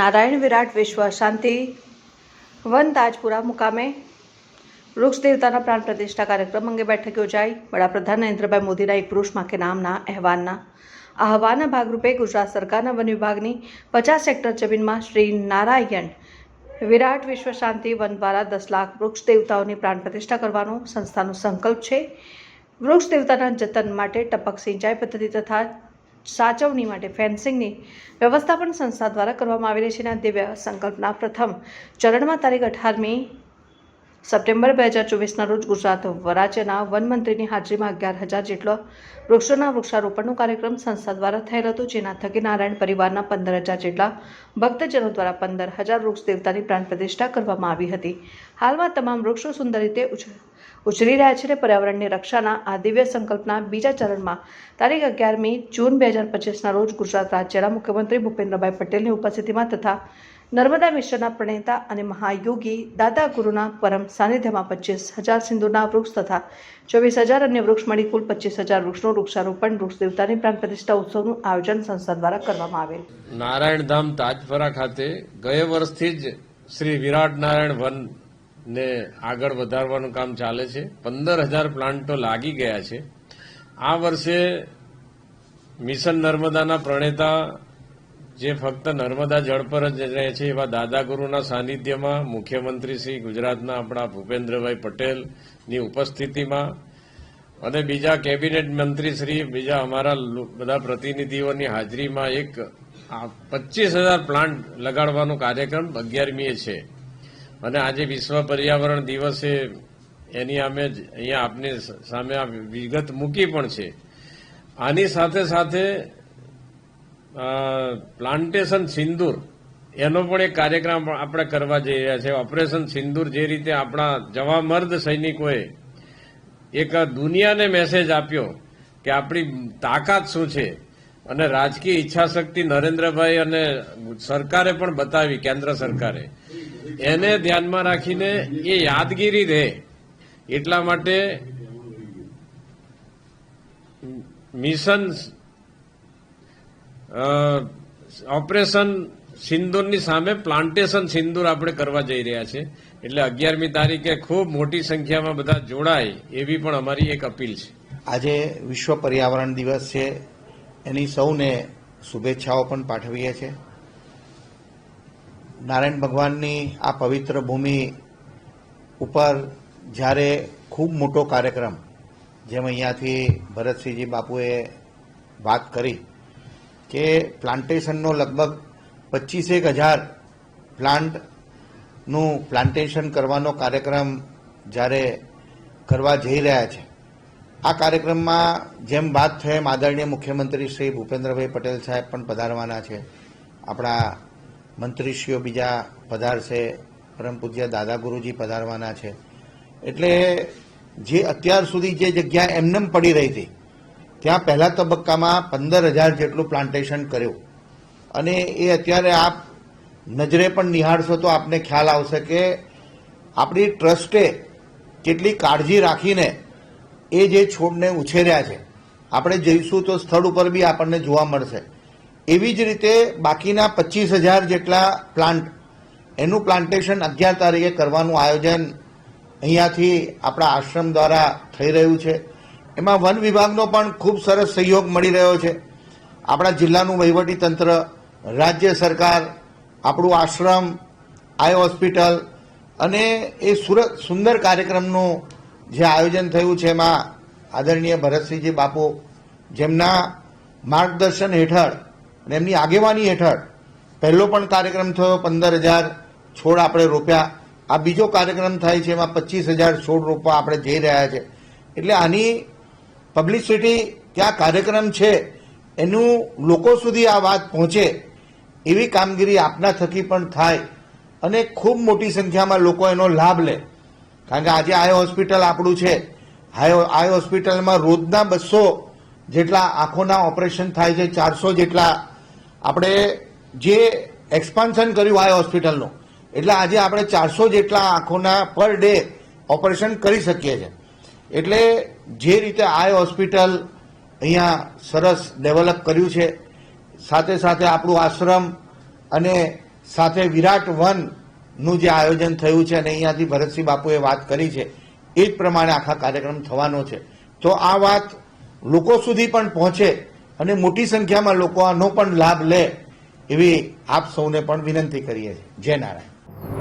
નારાયણ, વિરાટ, વિશ્વ, શાંતિ. વન તાજપુરા મુકામે વૃક્ષ દેવતાના પ્રાણ પ્રતિષ્ઠા કાર્યક્રમ અંગે બેઠક યોજાઈ. વડાપ્રધાન નરેન્દ્રભાઈ મોદીના એક પુરુષમાં કે નામના અહેવાલના આહવાનના ભાગરૂપે ગુજરાત સરકારના વન વિભાગની પચાસ હેક્ટર જમીનમાં શ્રી નારાયણ, વિરાટ, વિશ્વ, શાંતિ વન દ્વારા દસ લાખ વૃક્ષ દેવતાઓની પ્રાણ પ્રતિષ્ઠા કરવાનો સંસ્થાનો સંકલ્પ છે. વૃક્ષ દેવતાના જતન માટે ટપક સિંચાઈ પદ્ધતિ તથા સાચવણી માટે ફેન્સિંગની વ્યવસ્થા પણ સંસ્થા દ્વારા કરવામાં આવેલી છે. અને દિવ્ય સંકલ્પના પ્રથમ ચરણમાં તારીખ અઢારમી સપ્ટેમ્બર બે હજાર ચોવીસના રોજ ગુજરાત વરાજ્યના વનમંત્રીની હાજરીમાં અગિયાર હજાર જેટલો વૃક્ષોના વૃક્ષારોપણનો કાર્યક્રમ સંસ્થા દ્વારા થયેલ હતો, જેના થકી નારાયણ પરિવારના પંદર હજાર જેટલા ભક્તજનો દ્વારા પંદર હજાર વૃક્ષ દેવતાની પ્રાણ પ્રતિષ્ઠા કરવામાં આવી હતી. હાલમાં તમામ વૃક્ષો સુંદર રીતે ઉછ- ઉછરી રહ્યા છે અને પર્યાવરણની રક્ષાના આ દિવ્ય સંકલ્પના બીજા ચરણમાં તારીખ અગિયારમી જૂન બે હજાર પચીસના રોજ ગુજરાત રાજ્યના મુખ્યમંત્રી ભૂપેન્દ્રભાઈ પટેલની ઉપસ્થિતિમાં તથા નર્મદા મિશ્રના પ્રણેતા અને મહાયોગી દાદા ગુરુના પરમ સાનિધ્યમાં પચીસ હજાર સિંધુના વૃક્ષ તથા ચોવીસ હજાર અન્ય વૃક્ષ મળી કુલ પચીસ હજાર વૃક્ષનું વૃક્ષારોપણ વૃક્ષ દેવતાની પ્રાણ પ્રતિષ્ઠા ઉત્સવનું આયોજન સંસ્થા દ્વારા કરવામાં આવેલ. નારાયણધામ તાજપરા ખાતે ગયા વર્ષથી જ શ્રી વિરાટ નારાયણ વન ને આગળ વધારવાનું કામ ચાલે છે. પંદર હજાર પ્લાન્ટો લાગી ગયા છે. આ વર્ષે મિશન નર્મદાના પ્રણેતા જે ફક્ત નર્મદા જળ પર જ રહે છે એવા દાદા ગુરુના સાનિધ્યમાં મુખ્યમંત્રી શ્રી ગુજરાતના આપણા ભૂપેન્દ્રભાઈ પટેલની ઉપસ્થિતિમાં અને બીજા કેબિનેટ મંત્રી શ્રી, બીજા અમારા બધા પ્રતિનિધિઓની હાજરીમાં એક પચીસ હજાર પ્લાન્ટ લગાડવાનો કાર્યક્રમ અગિયારમીએ છે. અને આજે વિશ્વ પર્યાવરણ દિવસે એની અમે અહીંયા આપની સામે આ વિગત મૂકી પણ છે. આની સાથે સાથે પ્લાન્ટેશન સિંદૂર. એનો પણ એક કાર્યક્રમ આપણે કરવા જઈ રહ્યા છે ઓપરેશન સિંદૂર જે રીતે આપણા જવામર્દ સૈનિકોએ એક દુનિયાને મેસેજ આપ્યો કે આપણી તાકાત શું છે અને રાજકીય ઈચ્છાશક્તિ નરેન્દ્રભાઈ અને સરકારે પણ બતાવી, કેન્દ્ર સરકારે. એને ધ્યાનમાં રાખીને એ યાદગીરી રહે એટલા માટે મિશન ઓપરેશન સિંદૂરની સામે પ્લાન્ટેશન સિંદૂર આપણે કરવા જઈ રહ્યા છે. એટલે અગિયારમી તારીખે ખૂબ મોટી સંખ્યામાં બધા જોડાય એવી પણ અમારી એક અપીલ છે. આજે વિશ્વ પર્યાવરણ દિવસ છે. એની સૌને શુભેચ્છાઓ પણ પાઠવીએ છીએ નારાયણ ભગવાનની આ પવિત્ર ભૂમિ ઉપર જ્યારે ખૂબ મોટો કાર્યક્રમ, જેમ અહીંયાથી ભરતસિંહજી બાપુએ વાત કરી કે પ્લાન્ટેશનનો લગભગ પચીસેક હજાર પ્લાન્ટનું પ્લાન્ટેશન કરવાનો કાર્યક્રમ જ્યારે કરવા જઈ રહ્યા છે. આ કાર્યક્રમમાં જેમ વાત થઈ એમ આદરણીય મુખ્યમંત્રી શ્રી ભૂપેન્દ્રભાઈ પટેલ સાહેબ પણ પધારવાના છે. આપણા મંત્રીશ્રીઓ બીજા પધારશે, પરમ પૂજ્ય દાદા ગુરુજી પધારવાના છે. એટલે જે અત્યાર સુધી જે જગ્યા એમનેમ પડી રહી હતી ત્યાં પહેલા તબક્કામાં પંદર હજાર જેટલું પ્લાન્ટેશન કર્યું. અને એ અત્યારે આપ નજરે પણ નિહાળશો તો આપને ખ્યાલ આવશે કે આપણી ટ્રસ્ટે કેટલી કાળજી રાખીને એ જે છોડને ઉછેર્યા છે, આપણે જઈશું તો સ્થળ ઉપર બી આપણને જોવા મળશે. એવી જ રીતે બાકીના પચીસ હજાર જેટલા પ્લાન્ટ એનું પ્લાન્ટેશન અગિયાર તારીખે કરવાનું આયોજન અહીંયાથી આપણા આશ્રમ દ્વારા થઈ રહ્યું છે. એમાં વન વિભાગનો પણ ખૂબ સરસ સહયોગ મળી રહ્યો છે. આપણા જિલ્લાનું તંત્ર, રાજ્ય સરકાર, આપણું આશ્રમ, આઈ હોસ્પિટલ અને એ સુરત સુંદર કાર્યક્રમનું જે આયોજન થયું છે એમાં આદરણીય ભરતસિંહજી બાપુ, જેમના માર્ગદર્શન હેઠળ અને એમની આગેવાની હેઠળ પહેલો પણ કાર્યક્રમ થયો, પંદર હજાર છોડ આપણે રોપ્યા. આ બીજો કાર્યક્રમ થાય છે એમાં પચીસ હજાર છોડ રોપવા આપણે જઈ રહ્યા છે. એટલે આની પબ્લિસિટી ત્યાં કાર્યક્રમ છે, એનું લોકો સુધી આ વાત પહોંચે, એવી કામગીરી આપના થકી પણ થાય અને ખૂબ મોટી સંખ્યામાં લોકો એનો લાભ લે. કારણ કે આજે આઈ હોસ્પિટલ આપણું છે. આઈ હોસ્પિટલમાં રોજના બસો જેટલા આંખોના ઓપરેશન થાય છે, ચારસો જેટલા. આપણે જે એક્સપાન્શન કર્યું આઈ હોસ્પિટલનું, એટલે આજે આપણે ચારસો જેટલા આંખોના પર ડે ઓપરેશન કરી શકીએ છીએ. એટલે જે રીતે આઈ હોસ્પિટલ અહીંયા સરસ ડેવલપ કર્યું છે, સાથે સાથે આપણું આશ્રમ અને સાથે વિરાટ વનનું જે આયોજન થયું છે અને અહીંયાથી ભરતસિંહ બાપુએ વાત કરી છે, એ જ પ્રમાણે આખા કાર્યક્રમ થવાનો છે. તો આ વાત લોકો સુધી પણ પહોંચે અને મોટી સંખ્યામાં લોકો આનો પણ લાભ લે એવી આપ સૌને પણ વિનંતી કરીએ છીએ. જય નારાયણ.